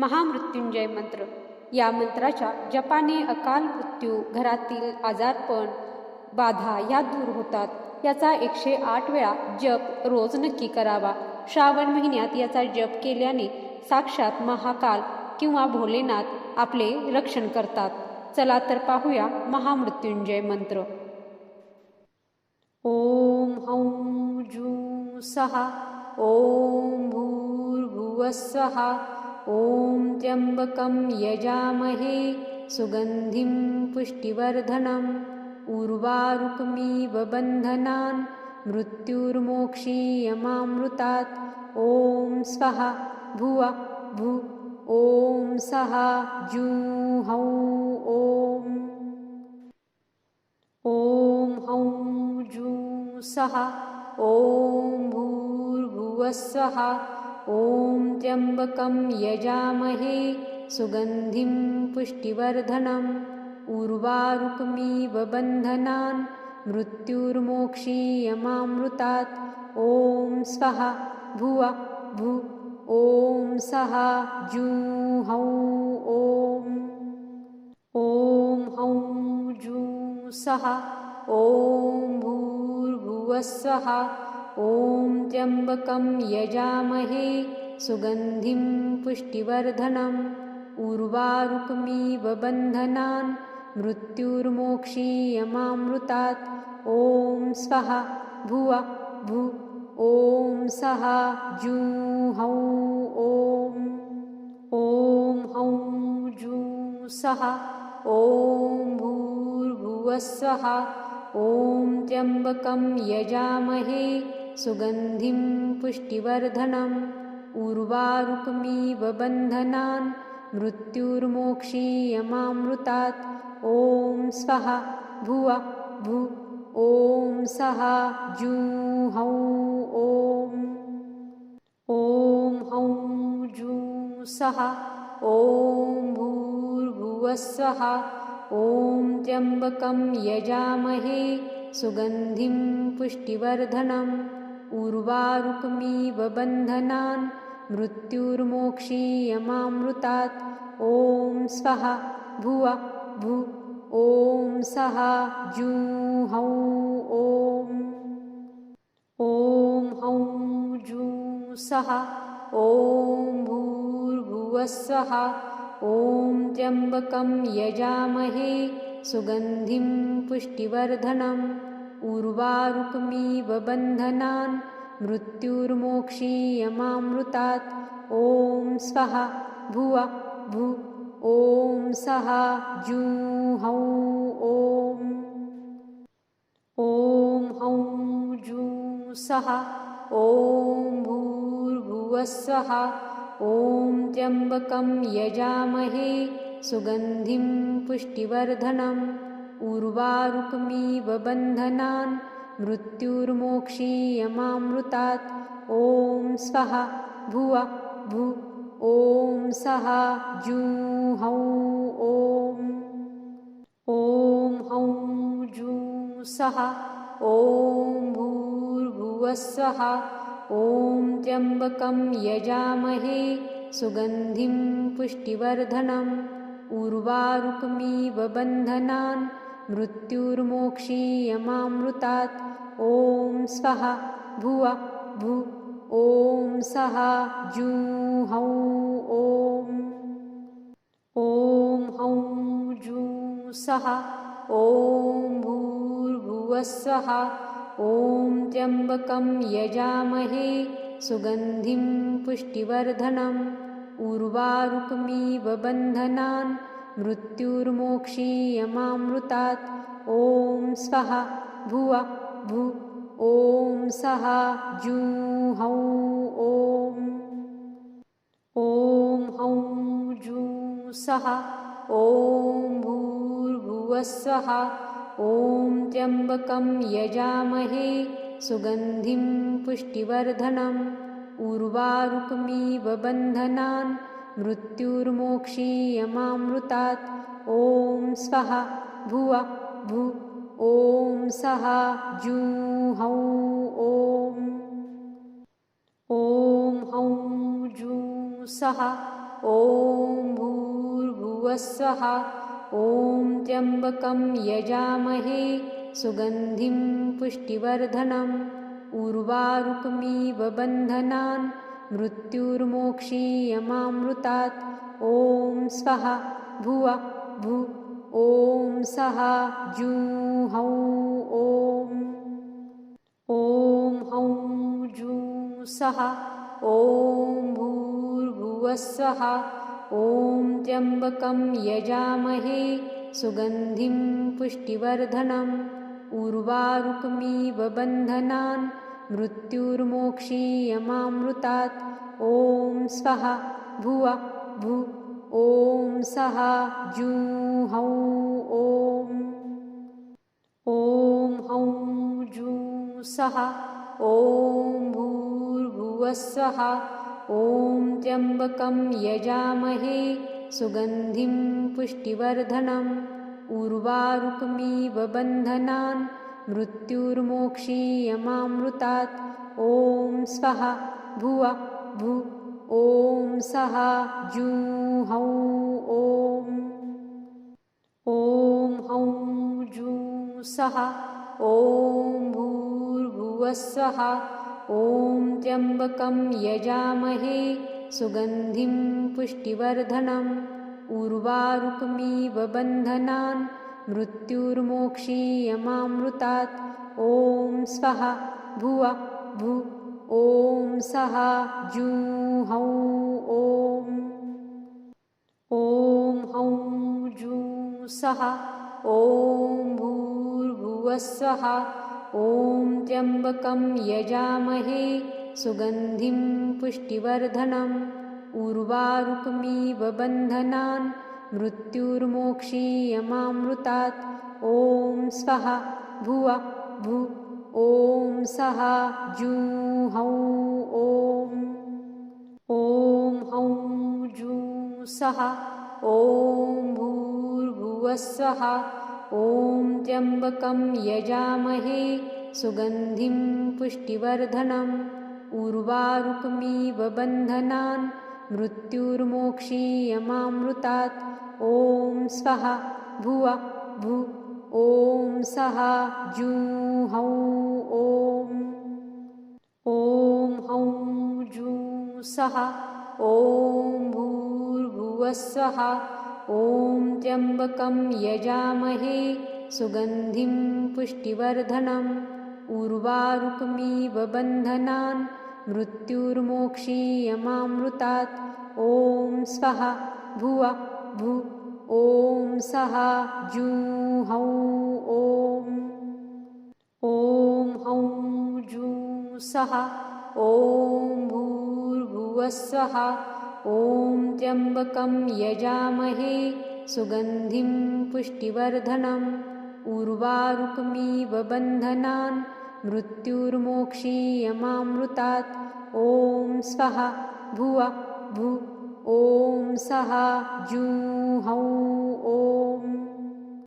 महामृत्युंजय मंत्र. या मंत्राच्या जपाने अकाल मृत्यू घरातील आजारपण बाधा या दूर होतात. याचा एकशे आठ वेळा जप रोज नक्की करावा. श्रावण महिन्यात याचा जप केल्याने साक्षात महाकाल किंवा भोलेनाथ आपले रक्षण करतात. चला तर पाहूया महामृत्युंजय मंत्र. ओम हौं जू सहा ओम भूर्भुवस्वहा ॐ त्र्यम्बकं यजामहे सुगन्धिं पुष्टिवर्धनम् उर्वारुक्मीव बन्धनान् मृत्युर्मोक्षीयमामृतात्। ॐ स्वः भुव भु ॐ सः जूहौ ॐ। ॐ हौं जू सः ॐ भूर्भुवस्वः ॐ त्र्यम्बकं यजामहे सुगन्धिं पुष्टिवर्धनम् उर्वारुक्मीव बन्धनान् मृत्युर्मोक्षीयमामृतात्। ॐ स्वः भुव भु ॐ सः जूहौ ॐ। ॐ हौं जू सः ॐ भूर्भुवस्वः ॐ त्र्यम्बकं यजामहे सुगन्धिं पुष्टिवर्धनम् उर्वारुक्मीव बन्धनान् मृत्युर्मोक्षीयमामृतात्। ॐ स्वः भुव भु ॐ सः जूहौ ॐ ॐ हौं जू सः ॐ भूर्भुवस्वः ॐ त्र्यम्बकं यजामहे सुगन्धिं पुष्टिवर्धनम् उर्वारुक्मीव बन्धनान् मृत्युर्मोक्षीयमामृतात्। ॐ स्वः भुव भु ॐ सः जूहौ ॐ। ॐ हौं जू सः ॐ भूर्भुवस्वः ॐ त्र्यम्बकं यजामहे सुगन्धिं पुष्टिवर्धनम् उर्वारुक्मीव बन्धनान् मृत्युर्मोक्षीयमामृतात्। ॐ स्वः भुव भु ॐ सः जूहौ ॐ। ॐ हौं जू सः ॐ भूर्भुवस्वः ॐ त्र्यम्बकं यजामहे सुगन्धिं पुष्टिवर्धनम् उर्वारुक्मीव बन्धनान् मृत्युर्मोक्षीयमामृतात् ॐ स्वः भुव भु ॐ सः जूहौ ॐ। ॐ हौं जू सः ॐ भूर्भुवस्वः ॐ त्र्यम्बकं यजामहे सुगन्धिं पुष्टिवर्धनम् उर्वारुक्मीव बन्धनान् मृत्युर्मोक्षीयमामृतात्। ॐ स्वः भुव भु ॐ सः जूहौ ॐ। ॐ हौं जू सः ॐ भूर्भुवस्वः ॐ त्र्यम्बकं यजामहे सुगन्धिं पुष्टिवर्धनम्। उर्वारुक्मीव बन्धनान् मृत्युर्मोक्षीयमामृतात् ॐ स्वः भुव भु। ॐ सः जूहौ ॐ। ॐ हौं जू सः। ॐ भूर्भुवस्वः ॐ त्र्यम्बकं यजामहे सुगन्धिं पुष्टिवर्धनम्। उर्वारुक्मीव बन्धनान् मृत्युर्मोक्षीयमामृतात्। ॐ स्वः भुव भु, ॐ सः जूहौ, ॐ। ॐ हौं जू सः ॐ भूर्भुवस्वः ॐ त्र्यम्बकं यजामहे सुगन्धिं पुष्टिवर्धनम्, उर्वारुक्मीव बन्धनान् मृत्युर्मोक्षीयमामृतात्। ॐ स्वः भुव भु। ॐ सः जूहौ। ॐ। ॐ हौं जू सः ॐ भूर्भुवस्वः ॐ त्र्यम्बकं यजामहे सुगन्धिं पुष्टिवर्धनम्। उर्वारुकमिव बन्धनान् मृत्युर्मोक्षीयमामृतात्। ॐ स्वः भुव भु ॐ सः जूहौ ॐ। ॐ हौं जू सः ॐ भूर्भुवस्वः ॐ त्र्यम्बकं यजामहे सुगन्धिं पुष्टिवर्धनम् उर्वारुकमिव बन्धनान् मृत्युर्मोक्षीयमामृतात्। ॐ स्वः भुव भु ॐ सः जूहौ ॐ। ॐ हौं जू सः ॐ भूर्भुवस्वः ॐ त्र्यम्बकं यजामहे सुगन्धिं पुष्टिवर्धनम् उर्वारुकमिव बन्धनान् मृत्युर्मोक्षीयमामृतात्। ॐ स्वः भुव भु ॐ सः जूहौ ॐ। ॐ हौं जू सः ॐ भूर्भुवस्वः ॐ त्र्यम्बकं यजामहे सुगन्धिं पुष्टिवर्धनम् उर्वारुकमिव बन्धनान् मृत्युर्मोक्षीयमामृतात्। ॐ स्वः भुव भु ॐ सः जूहौ ॐ। ॐ हौं जू सः ॐ भूर्भुवस्वः ॐ त्र्यम्बकं यजामहे सुगन्धिं पुष्टिवर्धनम् उर्वारुकमिव बन्धनान् मृत्युर्मोक्षीयमामृतात्। ॐ स्वः भुव भु ॐ सः जूहौ ॐ। ॐ हौं जू सः ॐ भूर्भुवस्वः ॐ त्र्यम्बकं यजामहे सुगन्धिं पुष्टिवर्धनम् उर्वारुकमिव बन्धनान् मृत्युर्मोक्षीयमामृतात्। ॐ स्वः भुव भु ॐ सः जूहौ ॐ। ॐ हौं जू सः ॐ भूर्भुवस्वः ॐ त्र्यम्बकं यजामहे सुगन्धिं पुष्टिवर्धनम् उर्वारुकमिव बन्धनान् मृत्युर्मोक्षीयमामृतात्। ॐ स्वः भुव भु ॐ सः जूहौ ॐ। ॐ हौं जू सः ॐ भूर्भुवस्वः ॐ त्र्यम्बकं यजामहे सुगन्धिं पुष्टिवर्धनम् उर्वारुकमिव बन्धनान् मृत्युर्मोक्षीयमामृतात्। ॐ स्वः भुव भु। ॐ सः जूहौ। ॐ